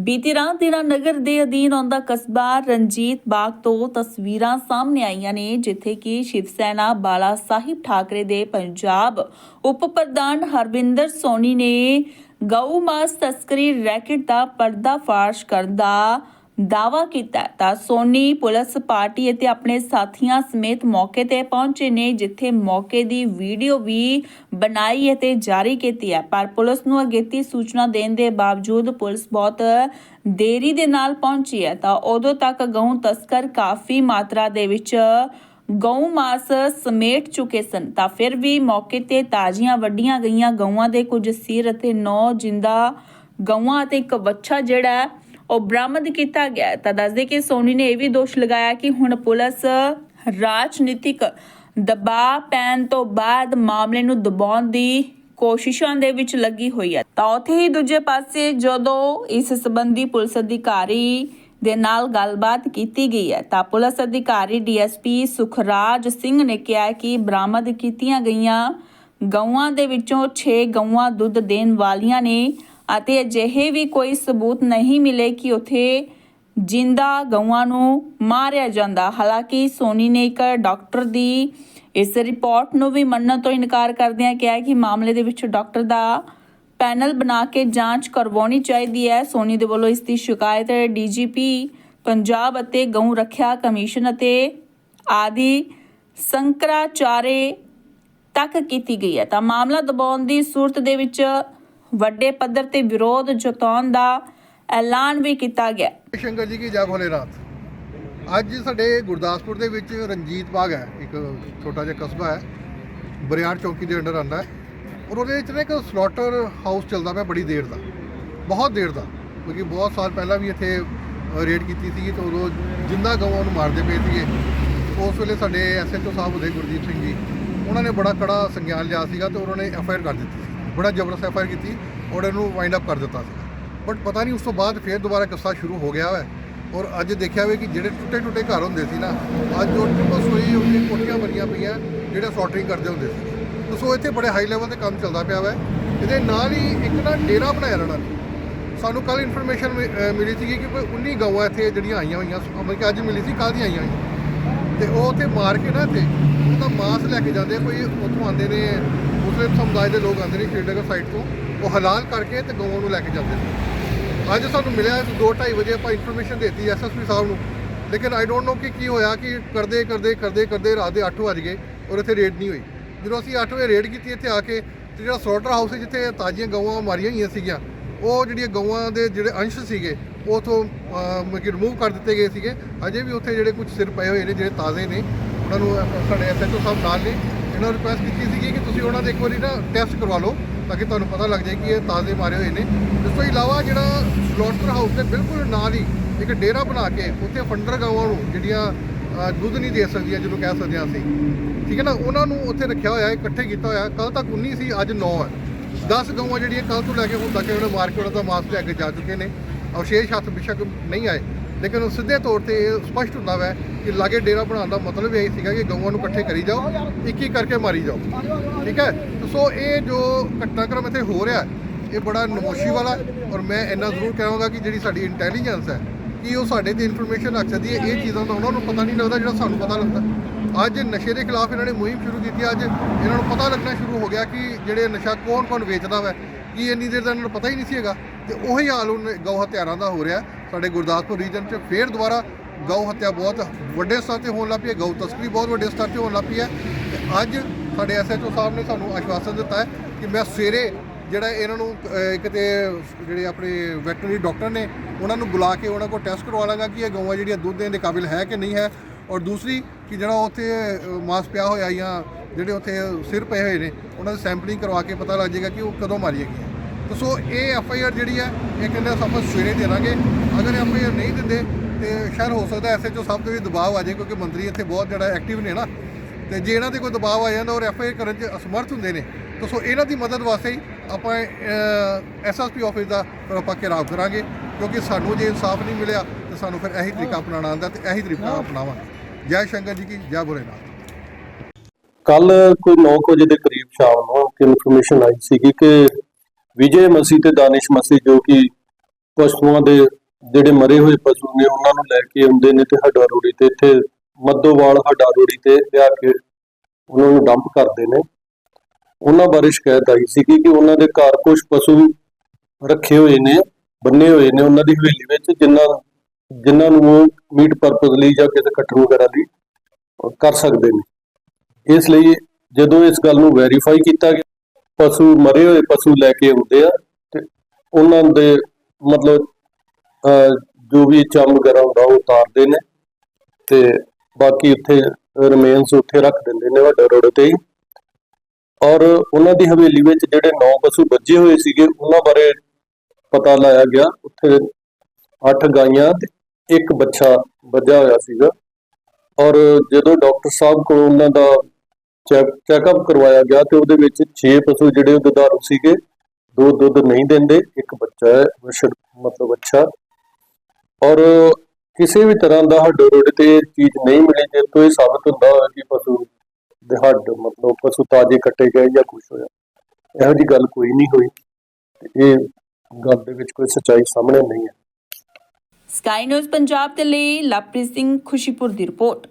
ਬੀਤੀ ਰਾਤ ਦਿਨਾ ਨਗਰ ਦੇ ਅਧੀਨ ਆਉਂਦਾ ਕਸਬਾ ਰਣਜੀਤ ਬਾਗ ਤੋਂ ਤਸਵੀਰਾਂ ਸਾਹਮਣੇ ਆਈਆਂ ਨੇ, ਜਿੱਥੇ ਕਿ ਸ਼ਿਵ ਸੈਨਾ ਬਾਲਾ ਸਾਹਿਬ ਠਾਕਰੇ ਦੇ ਪੰਜਾਬ ਉਪ ਪ੍ਰਧਾਨ ਹਰਵਿੰਦਰ ਸੋਨੀ ਨੇ ਗਊ ਮਾਸ ਤਸਕਰੀ ਰੈਕਟ ਦਾ ਪਰਦਾਫਾਸ਼ ਕਰਨ ਦਾ ਦਾਵਾ ਕੀਤਾ ਤਾਂ ਸੋਨੀ ਪੁਲਿਸ ਪਾਰਟੀ ਅਤੇ ਆਪਣੇ ਸਾਥੀਆਂ ਸਮੇਤ ਮੌਕੇ ਤੇ ਪਹੁੰਚੇ ਨੇ ਜਿੱਥੇ ਮੌਕੇ ਦੀ ਵੀਡੀਓ ਵੀ ਬਣਾਈ ਅਤੇ ਜਾਰੀ ਕੀਤੀ ਹੈ। ਪਰ ਪੁਲਿਸ ਨੂੰ ਅਗੇਤੀ ਸੂਚਨਾ ਦੇਣ ਦੇ ਬਾਵਜੂਦ ਪੁਲਿਸ ਬਹੁਤ ਦੇਰੀ ਦੇ ਨਾਲ ਪਹੁੰਚੀ ਹੈ। ਤਾਂ ਉਦੋਂ ਤੱਕ ਗਊ ਤਸਕਰ ਕਾਫੀ ਮਾਤਰਾ ਦੇ ਵਿੱਚ ਗਊ ਮਾਸ ਸਮੇਟ ਚੁੱਕੇ ਸਨ। ਤਾਂ ਫਿਰ ਵੀ ਮੌਕੇ ਤੇ ਤਾਜ਼ੀਆਂ ਵੱਡੀਆਂ ਗਈਆਂ ਗਊਆਂ ਦੇ ਕੁਝ ਸਿਰ ਅਤੇ ਨੌ ਜਿੰਦਾ ਗਊਆਂ ਅਤੇ ਇੱਕ ਬੱਚਾ ਜਿਹੜਾ ਹੈ, ਉਹ ਬਰਾਮਦ ਕੀਤਾ ਗਿਆ ਤਾਂ ਦੱਸਦੇ ਕਿ ਸੋਨੀ ਨੇ ਇਹ ਵੀ ਦੋਸ਼ ਲਗਾਇਆ ਕਿ ਹੁਣ ਪੁਲਿਸ ਰਾਜਨੀਤਿਕ ਦਬਾਅ ਪੈਣ ਤੋਂ ਬਾਅਦ ਮਾਮਲੇ ਨੂੰ ਦਬਾਉਣ ਦੀ ਕੋਸ਼ਿਸ਼ਾਂ ਦੇ ਵਿੱਚ ਲੱਗੀ ਹੋਈ ਹੈ। ਤਾਂ ਉੱਥੇ ਹੀ ਦੂਜੇ ਪਾਸੇ ਜਦੋਂ ਇਸ ਸੰਬੰਧੀ ਪੁਲਿਸ ਅਧਿਕਾਰੀ ਦੇ ਨਾਲ ਗੱਲਬਾਤ ਕੀਤੀ ਗਈ ਹੈ, ਤਾਂ ਪੁਲਿਸ ਅਧਿਕਾਰੀ ਡੀਐਸਪੀ ਸੁਖਰਾਜ ਸਿੰਘ ਨੇ ਕਿਹਾ ਕਿ ਬਰਾਮਦ ਕੀਤੀਆਂ ਗਈਆਂ ਗਊਆਂ ਦੇ ਵਿੱਚੋਂ 6 ਗਊਆਂ ਦੁੱਧ ਦੇਣ ਵਾਲੀਆਂ ਨੇ ਅਤੇ ਅਜਿਹੇ ਵੀ ਕੋਈ ਸਬੂਤ ਨਹੀਂ ਮਿਲੇ ਕਿ ਉਥੇ ਜਿੰਦਾ ਗਊਆਂ ਨੂੰ ਮਾਰਿਆ ਜਾਂਦਾ। ਹਾਲਾਂਕਿ ਸੋਨੀ ਨੇ ਇੱਕ ਡਾਕਟਰ ਦੀ ਇਸ ਰਿਪੋਰਟ ਨੂੰ ਵੀ ਮੰਨਣ ਤੋਂ ਇਨਕਾਰ ਕਰਦਿਆਂ ਕਿਹਾ ਕਿ ਮਾਮਲੇ ਦੇ ਵਿੱਚ ਡਾਕਟਰ ਦਾ ਪੈਨਲ ਬਣਾ ਕੇ ਜਾਂਚ ਕਰਵਾਉਣੀ ਚਾਹੀਦੀ ਹੈ। ਸੋਨੀ ਦੇ ਵੱਲੋਂ ਇਸ ਦੀ ਸ਼ਿਕਾਇਤ ਡੀਜੀਪੀ, ਪੰਜਾਬ ਅਤੇ ਗਊ ਰੱਖਿਆ ਕਮਿਸ਼ਨ ਅਤੇ ਆਦਿ ਸੰਕਰਾਚਾਰੇ ਤੱਕ ਕੀਤੀ ਗਈ ਹੈ। ਤਾਂ ਮਾਮਲਾ ਦਬਾਉਣ ਦੀ ਸੂਰਤ ਦੇ ਵਿੱਚ ਵੱਡੇ ਪੱਧਰ ਤੇ ਵਿਰੋਧ ਜਤਾਉਣ ਦਾ ਐਲਾਨ ਵੀ ਕੀਤਾ ਗਿਆ। ਸ਼ੰਕਰ ਜੀ, ਕੀ ਜੈ ਰਾਤ? ਅੱਜ ਸਾਡੇ ਗੁਰਦਾਸਪੁਰ ਦੇ ਵਿੱਚ ਰਣਜੀਤ ਬਾਗ ਹੈ, ਇੱਕ ਛੋਟਾ ਜਿਹਾ ਕਸਬਾ ਹੈ। ਬਰਿਆੜ ਚੌਕੀ ਦੇ ਅੰਡਰ ਆਉਂਦਾ ਹੈ ਔਰ ਉਹਦੇ ਵਿੱਚ ਨਾ ਇੱਕ ਸਲੋਟਰ ਹਾਊਸ ਚੱਲਦਾ ਪਿਆ ਬੜੀ ਦੇਰ ਦਾ, ਬਹੁਤ ਦੇਰ ਦਾ। ਕਿਉਂਕਿ ਬਹੁਤ ਸਾਲ ਪਹਿਲਾਂ ਵੀ ਇੱਥੇ ਰੇਡ ਕੀਤੀ ਸੀ ਤੇ ਉਦੋਂ ਜਿੰਦਾ ਗਵਾਂ ਨੂੰ ਮਾਰਦੇ ਪਏ ਸੀਗੇ। ਉਸ ਵੇਲੇ ਸਾਡੇ ਐਸਐਚਓ ਸਾਹਿਬ ਉਹਦੇ ਗੁਰਦੀਪ ਸਿੰਘ ਜੀ, ਉਹਨਾਂ ਨੇ ਬੜਾ ਕੜਾ ਸੰਗਿਆਨ ਲਿਆ ਸੀਗਾ ਤੇ ਉਹਨਾਂ ਨੇ ਐਫਆਈਆਰ ਕਰ ਦਿੱਤੀ ਸੀ। ਬੜਾ ਜ਼ਬਰਦਸਤ ਐਫਆਈਆਰ ਕੀਤੀ, ਔਰ ਇਹਨੂੰ ਵਾਈਂਡ ਅਪ ਕਰ ਦਿੱਤਾ ਸੀ ਬਟ ਪਤਾ ਨਹੀਂ ਉਸ ਤੋਂ ਬਾਅਦ ਫੇਰ ਦੁਬਾਰਾ ਕਿੱਸਾ ਸ਼ੁਰੂ ਹੋ ਗਿਆ ਹੈ ਔਰ ਅੱਜ ਦੇਖਿਆ ਹੋਵੇ ਕਿ ਜਿਹੜੇ ਟੁੱਟੇ ਟੁੱਟੇ ਘਰ ਹੁੰਦੇ ਸੀ ਨਾ, ਅੱਜ ਉਹ ਟ੍ਰਿਪਲ ਸੋਈ ਉੱਤੇ ਕੋਠੀਆਂ ਬਣੀਆਂ ਪਈਆਂ, ਜਿਹੜਾ ਸੌਟਰਿੰਗ ਕਰਦੇ ਹੁੰਦੇ ਸੀ। ਤੇ ਸੋ ਇੱਥੇ ਬੜੇ ਹਾਈ ਲੈਵਲ ਤੇ ਕੰਮ ਚੱਲਦਾ ਪਿਆ ਵਾ ਇਹਦੇ ਨਾਲ ਹੀ ਇੱਕ ਨਾ ਡੇਰਾ ਬਣਾਇਆ ਇਹਨਾਂ ਨੇ। ਸਾਨੂੰ ਕੱਲ ਇਨਫੋਰਮੇਸ਼ਨ ਮਿਲੀ ਸੀ ਕਿ ਕੋਈ 19 ਗਾਵਾਂ ਇੱਥੇ ਜਿਹੜੀਆਂ ਆਈਆਂ ਹੋਈਆਂ ਮਤਲਬ ਕਿ ਅੱਜ ਮਿਲੀ ਸੀ, ਕੱਲ੍ਹ ਦੀਆਂ ਆਈਆਂ ਹੋਈਆਂ। ਤੇ ਉਹ ਉੱਥੇ ਮਾਰ ਕੇ ਨਾ ਇੱਥੇ ਉਹਦਾ ਮਾਸ ਲੈ ਕੇ ਜਾਂਦੇ ਕੋਈ ਉੱਥੋਂ ਆਉਂਦੇ ਨੇ ਮੁਸਲਿਮ ਸਮੁਦਾਇ ਦੇ ਲੋਕ ਆਉਂਦੇ ਨੇ ਸ਼੍ਰੀਨਗਰ ਸਾਈਡ ਤੋਂ, ਉਹ ਹਲਾਲ ਕਰਕੇ ਤੇ ਗਊਆਂ ਨੂੰ ਲੈ ਕੇ ਜਾਂਦੇ ਨੇ। ਅੱਜ ਸਾਨੂੰ ਮਿਲਿਆ 2:30 ਵਜੇ ਆਪਾਂ ਇਨਫੋਰਮੇਸ਼ਨ ਦਿੱਤੀ ਐਸਐਸਪੀ ਸਾਹਿਬ ਨੂੰ। ਲੇਕਿਨ ਆਈ ਡੋਨਟ ਨੋ ਕਿ ਕੀ ਹੋਇਆ, ਕਿ ਕਰਦੇ ਕਰਦੇ ਕਰਦੇ ਕਰਦੇ ਰਾਤ ਦੇ 8 ਵਜ ਗਏ ਔਰ ਇੱਥੇ ਰੇਡ ਨਹੀਂ ਹੋਈ। ਜਦੋਂ ਅਸੀਂ 8 ਵਜੇ ਰੇਡ ਕੀਤੀ ਇੱਥੇ ਆ ਕੇ, ਤੇ ਜਿਹੜਾ ਸਲੋਟਰ ਹਾਊਸ ਹੈ ਜਿੱਥੇ ਤਾਜ਼ੀਆਂ ਗਊਆਂ ਮਾਰੀਆਂ ਹੋਈਆਂ ਸੀਗੀਆਂ, ਉਹ ਜਿਹੜੀਆਂ ਗਊਆਂ ਦੇ ਜਿਹੜੇ ਅੰਸ਼ ਸੀਗੇ, ਉਹ ਉਥੋਂ ਮਤਲਬ ਕਿ ਰਿਮੂਵ ਕਰ ਦਿੱਤੇ ਗਏ ਸੀਗੇ। ਅਜੇ ਵੀ ਉੱਥੇ ਜਿਹੜੇ ਕੁਝ ਸਿਰ ਪਏ ਹੋਏ ਨੇ, ਜਿਹੜੇ ਤਾਜ਼ੇ ਨੇ, ਉਹਨਾਂ ਨੂੰ ਅ- ਸਾਡੇ ਐਸਐਚਓ ਸਾਹਿਬ ਨਾਲ ਨੇ। ਇਹਨਾਂ ਨੂੰ ਰਿਕੁਐਸਟ ਕੀਤੀ ਸੀਗੀ ਕਿ ਤੁਸੀਂ ਉਹਨਾਂ ਦੇ ਇੱਕ ਵਾਰੀ ਨਾ ਟੈਸਟ ਕਰਵਾ ਲਓ ਤਾਂ ਕਿ ਤੁਹਾਨੂੰ ਪਤਾ ਲੱਗ ਜਾਏ ਕਿ ਇਹ ਤਾਜ਼ੇ ਮਾਰੇ ਹੋਏ ਨੇ। ਇਸ ਤੋਂ ਇਲਾਵਾ ਜਿਹੜਾ ਸਲੋਟਰ ਹਾਊਸ ਦੇ ਬਿਲਕੁਲ ਨਾਲ ਹੀ ਇੱਕ ਡੇਰਾ ਬਣਾ ਕੇ ਉੱਥੇ ਫੰਡਰ ਗਾਵਾਂ ਨੂੰ ਜਿਹੜੀਆਂ ਦੁੱਧ ਨਹੀਂ ਦੇ ਸਕਦੀਆਂ ਜਿਹਨੂੰ ਕਹਿ ਸਕਦੇ ਹਾਂ ਅਸੀਂ। ਠੀਕ ਹੈ ਨਾ? ਉਹਨਾਂ ਨੂੰ ਉੱਥੇ ਰੱਖਿਆ ਹੋਇਆ, ਇਕੱਠੇ ਕੀਤਾ ਹੋਇਆ। ਕੱਲ ਤੱਕ 19 ਸੀ, ਅੱਜ 9 ਹੈ। 10 ਗਊਆਂ ਜਿਹੜੀਆਂ ਕੱਲ ਤੋਂ ਲੈ ਕੇ ਹੁਣ ਤੱਕ ਉਹਨਾਂ ਮਾਰ ਕੇ ਉਹਨਾਂ ਦਾ ਮਾਸ ਲੈ ਕੇ ਜਾ ਚੁੱਕੇ ਨੇ। ਅਵਸ਼ੇਸ਼ ਹੱਥ ਬਿਸ਼ਕ ਨਹੀਂ ਆਏ। ਲੇਕਿਨ ਉਹ ਸਿੱਧੇ ਤੌਰ ਤੇ ਇਹ ਸਪਸ਼ਟ ਹੁੰਦਾ ਵੈ ਕਿ ਲਾਗੇ ਡੇਰਾ ਬਣਾਉਣ ਦਾ ਮਤਲਬ ਇਹ ਸੀਗਾ ਕਿ ਗਊਆਂ ਨੂੰ ਇਕੱਠੇ ਕਰੀ ਜਾਓ, ਇੱਕ ਇੱਕ ਕਰਕੇ ਮਾਰੀ ਜਾਓ। ਠੀਕ ਹੈ? ਸੋ ਇਹ ਜੋ ਘਟਨਾਕ੍ਰਮ ਇੱਥੇ ਹੋ ਰਿਹਾ, ਇਹ ਬੜਾ ਨਮੋਸ਼ੀ ਵਾਲਾ ਹੈ ਔਰ ਮੈਂ ਇੰਨਾ ਜ਼ਰੂਰ ਕਹਾਂਗਾ ਕਿ ਜਿਹੜੀ ਸਾਡੀ ਇੰਟੈਲੀਜੈਂਸ ਹੈ, ਕਿ ਉਹ ਸਾਡੇ ਤੇ ਇਨਫੋਰਮੇਸ਼ਨ ਰੱਖ ਸਕਦੀ ਹੈ। ਇਹ ਚੀਜ਼ਾਂ ਦਾ ਉਹਨਾਂ ਨੂੰ ਪਤਾ ਨਹੀਂ ਲੱਗਦਾ ਜਿਹੜਾ ਸਾਨੂੰ ਪਤਾ ਲੱਗਦਾ। ਅੱਜ ਨਸ਼ੇ ਦੇ ਖਿਲਾਫ ਇਹਨਾਂ ਨੇ ਮੁਹਿੰਮ ਸ਼ੁਰੂ ਕੀਤੀ। ਅੱਜ ਇਹਨਾਂ ਨੂੰ ਪਤਾ ਲੱਗਣਾ ਸ਼ੁਰੂ ਹੋ ਗਿਆ ਕਿ ਜਿਹੜੇ ਨਸ਼ਾ ਕੌਣ ਕੌਣ ਵੇਚਦਾ ਵੈ। ਕੀ ਇੰਨੀ ਦੇਰ ਦਾ ਇਹਨਾਂ ਨੂੰ ਪਤਾ ਹੀ ਨਹੀਂ ਸੀ ਹੈਗਾ। ਤੇ ਉਹੀ ਹਾਲ ਹੁਣ ਗਊ ਹੱਤਿਆਰਾਂ ਦਾ ਹੋ ਰਿਹਾ। ਸਾਡੇ ਗੁਰਦਾਸਪੁਰ ਰੀਜਨ 'ਚ ਫੇਰ ਦੁਬਾਰਾ ਗਊ ਹੱਤਿਆ ਬਹੁਤ ਵੱਡੇ ਸਤਰ ਤੇ ਹੋਣ ਲੱਗ ਪਈ ਹੈ ਗਊ ਤਸਕਰੀ ਬਹੁਤ ਵੱਡੇ ਸਤਰ ਤੇ ਹੋਣ ਲੱਗ ਪਈ ਹੈ। ਤੇ ਅੱਜ ਸਾਡੇ ਐਸਐਚਓ ਸਾਹਿਬ ਨੇ ਸਾਨੂੰ ਆਸ਼ਵਾਸਨ ਦਿੱਤਾ ਹੈ ਕਿ ਮੈਂ ਸਵੇਰੇ ਜਿਹੜਾ ਇਹਨਾਂ ਨੂੰ ਕਿਤੇ ਜਿਹੜੇ ਆਪਣੇ ਵੈਟਰਨਰੀ ਡਾਕਟਰ ਨੇ ਉਹਨਾਂ ਨੂੰ ਬੁਲਾ ਕੇ ਉਹਨਾਂ ਕੋਲ ਟੈਸਟ ਕਰਵਾ ਲਾਂਗਾ ਕਿ ਇਹ ਗਊਆਂ ਜਿਹੜੀਆਂ ਦੁੱਧ ਦੇਣ ਦੇ ਕਾਬਿਲ ਹੈ ਕਿ ਨਹੀਂ ਹੈ। ਔਰ ਦੂਸਰੀ ਕਿ ਜਿਹੜਾ ਉੱਥੇ ਅਹ, ਮਾਸ ਪਿਆ ਹੋਇਆ ਜਾਂ ਜਿਹੜੇ ਉੱਥੇ ਸਿਰ ਪਏ ਹੋਏ ਨੇ ਉਹਨਾਂ ਦੀ ਸੈਂਪਲਿੰਗ ਕਰਵਾ ਕੇ ਪਤਾ ਲੱਗ ਜਾਏਗਾ ਕਿ ਉਹ ਕਦੋਂ ਮਾਰੀ ਹੈਗੀ ਹੈ ਸੋ ਇਹ ਐਫ ਆਈ ਆਰ ਜਿਹੜੀ ਹੈ ਇਹ ਕਹਿੰਦੇ ਆਪਾਂ ਸਵੇਰੇ ਦੇ ਦੇਵਾਂਗੇ। ਅਗਰ ਐਫ ਆਈ ਆਰ ਨਹੀਂ ਦਿੰਦੇ ਤੇ ਸ਼ਾਇਦ ਹੋ ਸਕਦਾ ਐਸ ਐਚ ਓ ਸਾਹਿਬ ਤੇ ਵੀ ਦਬਾਅ ਆ ਜਾਏ ਕਿਉਂਕਿ ਮੰਤਰੀ ਇੱਥੇ ਬਹੁਤ ਜਿਹੜਾ ਐਕਟਿਵ ਨੇ ਨਾ। ਤੇ ਜੇ ਇਹਨਾਂ ਤੇ ਕੋਈ ਦਬਾਅ ਆ ਜਾਂਦਾ ਔਰ ਐਫ ਆਈ ਆਰ ਕਰਨ 'ਚ ਅਸਮਰਥ ਹੁੰਦੇ ਨੇ ਤਾਂ ਸੋ ਇਹਨਾਂ ਦੀ ਮਦਦ ਵਾਸਤੇ ਹੀ ਆਪਾਂ ਐਸ ਐਸ ਪੀ ਆਫਿਸ ਦਾ ਆਪਾਂ ਘਿਰਾਵ ਕਰਾਂਗੇ ਕਿਉਂਕਿ ਸਾਨੂੰ ਜੇ ਇਨਸਾਫ ਨਹੀਂ ਮਿਲਿਆ ਤਾਂ ਸਾਨੂੰ ਫਿਰ ਇਹੀ ਤਰੀਕਾ ਅਪਣਾਉਣਾ ਆਉਂਦਾ ਤੇ ਇਹੀ ਤਰੀਕਾ ਅਪਣਾਵਾਂਗੇ। ਜੈ ਸ਼ੰਕਰ ਜੀ ਕੀ ਜੈ ਭੋਲੇਨਾਥ ਕੱਲ ਕੋਈ 9 ਵਜੇ ਦੇ ਕਰੀਬ ਸ਼ਾਮ ਨੂੰ ਇਨਫੋਰਮੇਸ਼ਨ ਆਈ ਸੀਗੀ ਕਿ ਵਿਜੇ ਮਸੀਹ ਤੇ ਦਾਨਿਸ਼ ਮਸੀਹ ਜੋ ਕਿ ਪਸ਼ੂਆਂ ਦੇ ਜਿਹੜੇ ਮਰੇ ਹੋਏ ਪਸ਼ੂ ਨੇ, ਉਹਨਾਂ ਨੂੰ ਲੈ ਕੇ ਆਉਂਦੇ ਨੇ ਤੇ ਹੱਡਾ ਰੋੜੀ ਤੇ, ਇੱਥੇ ਮੱਦੋਵਾਲ ਹੱਡਾ ਰੋੜੀ ਤੇ ਲਿਆ ਕੇ ਉਹਨਾਂ ਨੂੰ ਡੰਪ ਕਰਦੇ ਨੇ। ਉਹਨਾਂ ਬਾਰੇ ਸ਼ਿਕਾਇਤ ਆਈ ਸੀ ਕਿ ਉਹਨਾਂ ਦੇ ਘਰ ਕੁਝ ਪਸ਼ੂ ਰੱਖੇ ਹੋਏ ਨੇ, ਬੰਨੇ ਹੋਏ ਨੇ ਉਹਨਾਂ ਦੀ ਹਵੇਲੀ ਵਿੱਚ ਜਿਨ੍ਹਾਂ ਜਿਨ੍ਹਾਂ ਨੂੰ ਉਹ ਮੀਟ ਪਰਪਸ ਲਈ ਜਾਂ ਕਿਸੇ ਕਟਰ ਵਗੈਰਾ ਲਈ ਕਰ ਸਕਦੇ ਨੇ। ਇਸ ਲਈ ਜਦੋਂ ਇਸ ਗੱਲ ਨੂੰ ਵੈਰੀਫਾਈ ਕੀਤਾ ਗਿਆ, ਪਸ਼ੂ ਮਰੇ ਹੋਏ ਪਸ਼ੂ ਲੈ ਕੇ ਆਉਂਦੇ ਆ ਤੇ ਉਹਨਾਂ ਦੇ ਮਤਲਬ ਜੋ ਵੀ ਚਮ ਵਗੈਰਾ ਹੁੰਦਾ ਉਹ ਉਤਾਰਦੇ ਨੇ ਤੇ ਬਾਕੀ ਉੱਥੇ ਰਿਮੇਨਸ ਉੱਥੇ ਰੱਖ ਦਿੰਦੇ ਨੇ ਵੱਡੇ ਰੋਡ ਤੇ ਹੀ। ਔਰ ਉਹਨਾਂ ਦੀ ਹਵੇਲੀ ਵਿੱਚ ਜਿਹੜੇ ਨੌ ਪਸ਼ੂ ਬੱਝੇ ਹੋਏ ਸੀਗੇ, ਉਹਨਾਂ ਬਾਰੇ ਪਤਾ ਲਾਇਆ ਗਿਆ। ਉੱਥੇ ਅੱਠ ਗਾਈਆਂ ਤੇ ਇੱਕ ਬੱਚਾ ਬੱਝਾ ਹੋਇਆ ਸੀਗਾ। ਔਰ ਜਦੋਂ ਡਾਕਟਰ ਸਾਹਿਬ ਕੋਲ ਉਹਨਾਂ ਦਾ ਚੈੱਕਅਪ ਕਰਵਾਇਆ ਗਿਆ ਤੇ ਉਹਦੇ ਵਿੱਚ 6 ਪਸ਼ੂ ਜਿਹੜੇ ਉਹ ਦੁਧਾਰੂ ਸੀਗੇ, ਦੋ ਦੁੱਧ ਨਹੀਂ ਦਿੰਦੇ, ਇੱਕ ਬੱਚਾ ਹੈ ਮਤਲਬ ਅੱਛਾ। ਔਰ ਕਿਸੇ ਵੀ ਤਰ੍ਹਾਂ ਦਾ ਹੱਡ ਰੋਡ ਤੇ ਚੀਜ਼ ਨਹੀਂ ਮਿਲੀ, ਜੇ ਤੋਂ ਇਹ ਸਾਬਤ ਹੁੰਦਾ ਹੋਇਆ ਕਿ ਪਸ਼ੂ ਦੇ ਹੱਡ, ਮਤਲਬ ਪਸ਼ੂ ਤਾਜੇ ਕੱਟੇ ਗਏ ਜਾਂ ਕੁਝ ਹੋਇਆ, ਇਹੋ ਜੀ ਗੱਲ ਕੋਈ ਨਹੀਂ ਹੋਈ। ਇਹ ਗੱਲ ਦੇ ਵਿੱਚ ਕੋਈ ਸੱਚਾਈ ਸਾਹਮਣੇ ਨਹੀਂ ਹੈ ਸਕਾਈ ਨਿਊਜ਼ ਪੰਜਾਬ ਦੇ ਲਈ ਲਵਪ੍ਰੀਤ ਸਿੰਘ ਖੁਸ਼ੀਪੁਰ ਦੀ ਰਿਪੋਰਟ।